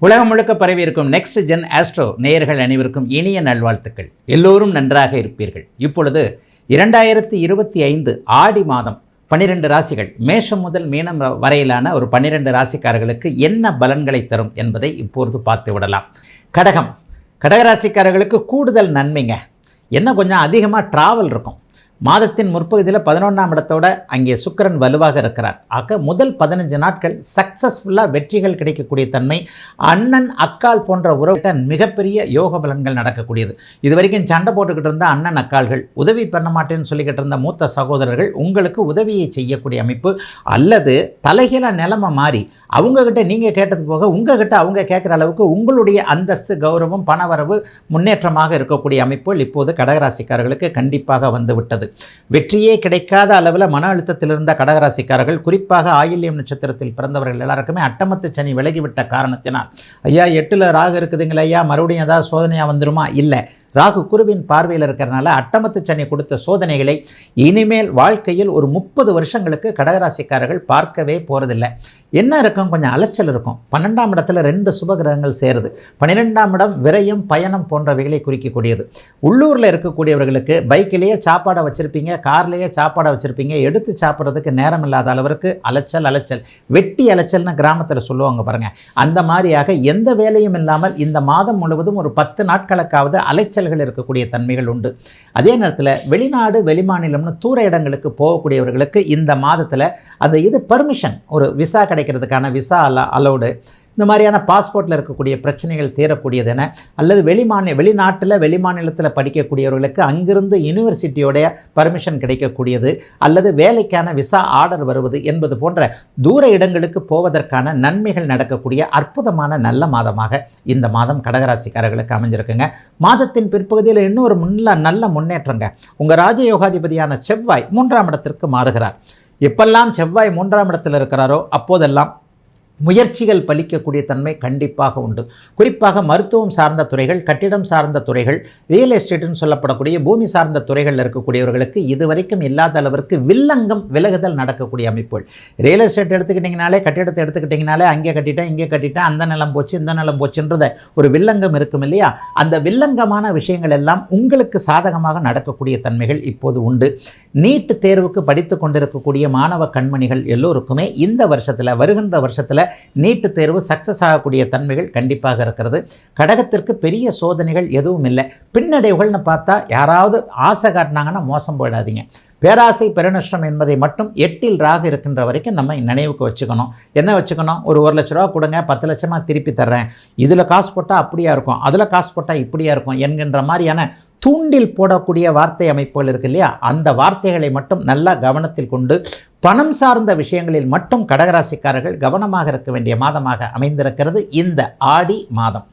உலகம் முழுக்க பரவி இருக்கும் நெக்ஸ்ட் ஜென் ஆஸ்ட்ரோ நேயர்கள் அனைவருக்கும் இனிய நல்வாழ்த்துக்கள். எல்லோரும் நன்றாக இருப்பீர்கள். இப்பொழுது இரண்டாயிரத்தி இருபத்தி ஐந்து ஆடி மாதம் பன்னிரெண்டு ராசிகள் மேஷம் முதல் மீனம் வ- வரையிலான ஒரு பன்னிரெண்டு ராசிக்காரர்களுக்கு என்ன பலன்களை தரும் என்பதை இப்பொழுது பார்த்து விடலாம். கடகம். கடகராசிக்காரர்களுக்கு கூடுதல் நன்மைங்க. என்ன கொஞ்சம் அதிகமாக ட்ராவல் இருக்கும். மாதத்தின் முற்பகுதியில் பதினொன்றாம் இடத்தோட அங்கே சுக்கிரன் வலுவாக இருக்கிறார். ஆக முதல் பதினஞ்சு நாட்கள் சக்ஸஸ்ஃபுல்லாக வெற்றிகள் கிடைக்கக்கூடிய தன்மை அண்ணன் அக்கால் போன்ற உறவுகிட்ட மிகப்பெரிய யோக பலன்கள் நடக்கக்கூடியது. இது வரைக்கும் சண்டை போட்டுக்கிட்டு இருந்த அண்ணன் அக்கால்கள் உதவி பண்ண மாட்டேன்னு சொல்லிக்கிட்டு இருந்த மூத்த சகோதரர்கள் உங்களுக்கு உதவியை செய்யக்கூடிய அமைப்பு அல்லது தலைகீழ நிலைமை மாறி அவங்கக்கிட்ட நீங்கள் கேட்டது போக உங்ககிட்ட அவங்க கேட்குற அளவுக்கு உங்களுடைய அந்தஸ்து கௌரவம் பணவரவு முன்னேற்றமாக இருக்கக்கூடிய அமைப்புகள் இப்போது கடகராசிக்காரர்களுக்கு கண்டிப்பாக வந்துவிட்டது வெற்றியே கிடைக்காத அளவில் மன அழுத்தத்தில் இருந்த கடகராசிக்காரர்கள் குறிப்பாக ஆயில்யம் நட்சத்திரத்தில் பிறந்தவர்கள் எல்லாருக்குமே அட்டமத்து சனி விலகிவிட்ட காரணத்தினால் ஐயா எட்டில் ராகு இருக்குதுங்களா ஐயா மறுபடியும் ஏதாவது சோதனையாக வந்துருமா? இல்லை ராகு குருவின் பார்வையில் இருக்கிறனால அட்டமத்து சனி கொடுத்த சோதனைகளை இனிமேல் வாழ்க்கையில் ஒரு முப்பது வருஷங்களுக்கு கடகராசிக்காரர்கள் பார்க்கவே போகிறதில்ல என்ன இருக்கும்? கொஞ்சம் அலைச்சல் இருக்கும். பன்னெண்டாம் இடத்துல ரெண்டு சுபகிரகங்கள் சேருது. பன்னிரெண்டாம் இடம் விரையும் பயணம் போன்றவைகளை குறிக்கக்கூடியது. உள்ளூரில் இருக்கக்கூடியவர்களுக்கு பைக்கிலேயே சாப்பாடை வச்சுருப்பீங்க கார்லேயே சாப்பாடை வச்சுருப்பீங்க எடுத்து சாப்பிட்றதுக்கு நேரம் இல்லாத அளவிற்கு அலைச்சல் அலைச்சல். வெட்டி அலைச்சல்னு கிராமத்தில் சொல்லுவாங்க பாருங்கள் அந்த மாதிரியாக எந்த வேலையும் இல்லாமல் இந்த மாதம் முழுவதும் ஒரு பத்து நாட்களுக்காவது அலைச்சல்கள் இருக்கக்கூடிய தன்மைகள் உண்டு. அதே நேரத்தில் வெளிநாடு வெளிமாநிலம்னு தூர இடங்களுக்கு போகக்கூடியவர்களுக்கு இந்த மாதத்தில் அந்த இது பர்மிஷன் ஒரு விசா கிடைக்கிறதுக்கான விசா அல அலோடு இந்த மாதிரியான பாஸ்போர்ட்டில் இருக்கக்கூடிய பிரச்சனைகள் தீரக்கூடியதென அல்லது வெளிமாநில வெளிநாட்டில் வெளிமாநிலத்தில் படிக்கக்கூடியவர்களுக்கு அங்கிருந்து யூனிவர்சிட்டியோடைய பர்மிஷன் கிடைக்கக்கூடியது அல்லது வேலைக்கான விசா ஆர்டர் வருவது என்பது போன்ற தூர இடங்களுக்கு போவதற்கான நன்மைகள் நடக்கக்கூடிய அற்புதமான நல்ல மாதமாக இந்த மாதம் கடகராசிக்காரர்களுக்கு அமைஞ்சிருக்குங்க. மாதத்தின் பிற்பகுதியில் இன்னொரு முன்ன நல்ல முன்னேற்றங்க. உங்கள் ராஜயோகாதிபதியான செவ்வாய் மூன்றாம் இடத்திற்கு மாறுகிறார். எப்பெல்லாம் செவ்வாய் மூன்றாம் இடத்தில் இருக்கிறாரோ அப்போதெல்லாம் முயற்சிகள் பலிக்கக்கூடிய தன்மை கண்டிப்பாக உண்டு. குறிப்பாக மருத்துவம் சார்ந்த துறைகள் கட்டிடம் சார்ந்த துறைகள் ரியல் எஸ்டேட்டுன்னு சொல்லப்படக்கூடிய பூமி சார்ந்த துறைகளில் இருக்கக்கூடியவர்களுக்கு இதுவரைக்கும் இல்லாத அளவிற்கு வில்லங்கம் விலகுதல் நடக்கக்கூடிய அமைப்புகள். ரியல் எஸ்டேட் எடுத்துக்கிட்டிங்கனாலே கட்டிடத்தை எடுத்துக்கிட்டிங்கனாலே அங்கே கட்டிட்டேன் இங்கே கட்டிட்டேன் அந்த நிலம் போச்சு இந்த நிலம் போச்சுன்றத ஒரு வில்லங்கம் இருக்கும் இல்லையா? அந்த வில்லங்கமான விஷயங்கள் எல்லாம் உங்களுக்கு சாதகமாக நடக்கக்கூடிய தன்மைகள் இப்போது உண்டு. நீட்டு தேர்வுக்கு படித்து கொண்டிருக்கக்கூடிய மாணவ கண்மணிகள் எல்லோருக்குமே இந்த வருஷத்தில் வருகின்ற வருஷத்தில் நீட்டு தேர்வு சக்ஸஸ் ஆகக்கூடிய தன்மைகள் கண்டிப்பாக இருக்கிறது. கடகத்திற்கு பெரிய சோதனைகள் எதுவும் இல்லை. பின்னடைவுகள்னு பார்த்தா யாராவது ஆசை காட்டினாங்கன்னா மோசம் போயிடாதீங்க. பேராசை பெருநஷ்டம் என்பதை மட்டும் எட்டில் ராக இருக்கின்ற வரைக்கும் நம்ம நினைவுக்கு வச்சுக்கணும். என்ன வச்சுக்கணும்? ஒரு ஒரு லட்ச ரூபா கொடுங்க பத்து லட்சமாக திருப்பி தர்றேன். இதில் காசு போட்டால் அப்படியா இருக்கும்? அதில் காசு போட்டால் இப்படியா இருக்கும்? என்கின்ற மாதிரியான தூண்டில் போடக்கூடிய வார்த்தை அமைப்புகள் இருக்கு இல்லையா? அந்த வார்த்தைகளை மட்டும் நல்லா கவனத்தில் கொண்டு பணம் சார்ந்த விஷயங்களில் மட்டும் கடகராசிக்காரர்கள் கவனமாக இருக்க வேண்டிய மாதமாக அமைந்திருக்கிறது இந்த ஆடி மாதம்.